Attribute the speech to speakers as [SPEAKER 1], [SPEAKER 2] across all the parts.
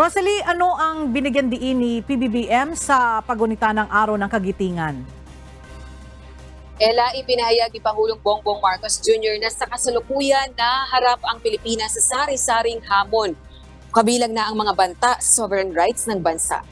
[SPEAKER 1] Rosalie, ano ang binigyan diin ni PBBM sa pagunita ng Araw ng Kagitingan?
[SPEAKER 2] Ella, ipinahayag ni Pangulong Bongbong Marcos Jr. na sa kasalukuyan na harap ang Pilipinas sa sari-saring hamon. Kabilang na ang mga banta sa sovereign rights ng bansa.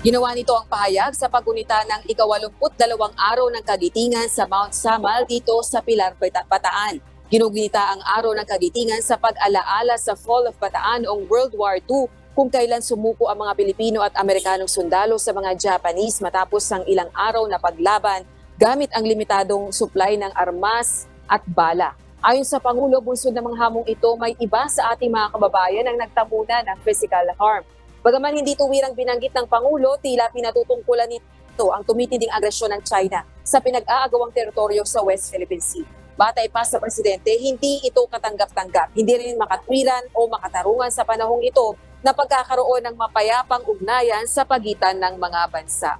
[SPEAKER 2] Ginawa nito ang pahayag sa pagunita ng ikawalumput dalawang araw ng kagitingan sa Mount Samal dito sa Pilar, Bata- Bataan. Ginugunita ang araw ng kagitingan sa pag-alaala sa Fall of Bataan noong World War II kung kailan sumuko ang mga Pilipino at Amerikanong sundalo sa mga Japanese matapos ang ilang araw na paglaban gamit ang limitadong supply ng armas at bala. Ayon sa Pangulo, bunsod ng mga hamong ito, may iba sa ating mga kababayan ang nagtamuna ng physical harm. Bagaman hindi tuwirang binanggit ng Pangulo, tila pinatutungkulan nito ang tumitinding agresyon ng China sa pinag-aagawang teritoryo sa West Philippine Sea. Batay pa sa Presidente, hindi ito katanggap-tanggap. Hindi rin makatwiran o makatarungan sa panahong ito na pagkakaroon ng mapayapang ugnayan sa pagitan ng mga bansa.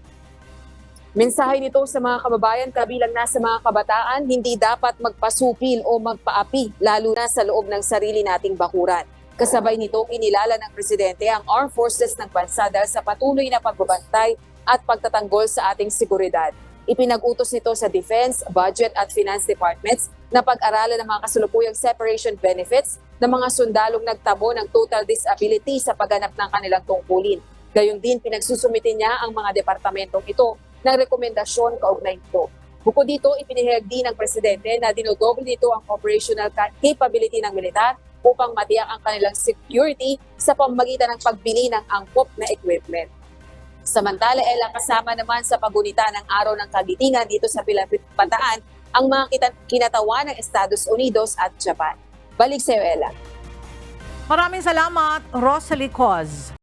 [SPEAKER 2] Mensahe nito sa mga kababayan kabilang na sa mga kabataan, hindi dapat magpasupil o magpaapi, lalo na sa loob ng sarili nating bakuran. Kasabay nito, kinilala ng Presidente ang Armed Forces ng bansa dahil sa patuloy na pagbabantay at pagtatanggol sa ating seguridad. Ipinag-utos nito sa Defense, Budget at Finance Departments na pag-aralan ng mga kasulukuyang separation benefits ng mga sundalong nagtamo ng total disability sa pagganap ng kanilang tungkulin. Gayong din, pinagsusumite niya ang mga departamentong ito ng rekomendasyon kaugnay nito. Bukod dito, ipinahayag din ng Presidente na dinodoble nito ang operational ca- capability ng militar upang matiyak ang kanilang security sa pamamagitan ng pagbili ng angkop na equipment. Samantala, Ella, kasama naman sa pagunita ng Araw ng Kagitingan dito sa Pilapitaan ang mga kinatawan ng Estados Unidos at Japan. Balik sa iyo, Ella.
[SPEAKER 1] Maraming salamat, Rosalie Coz.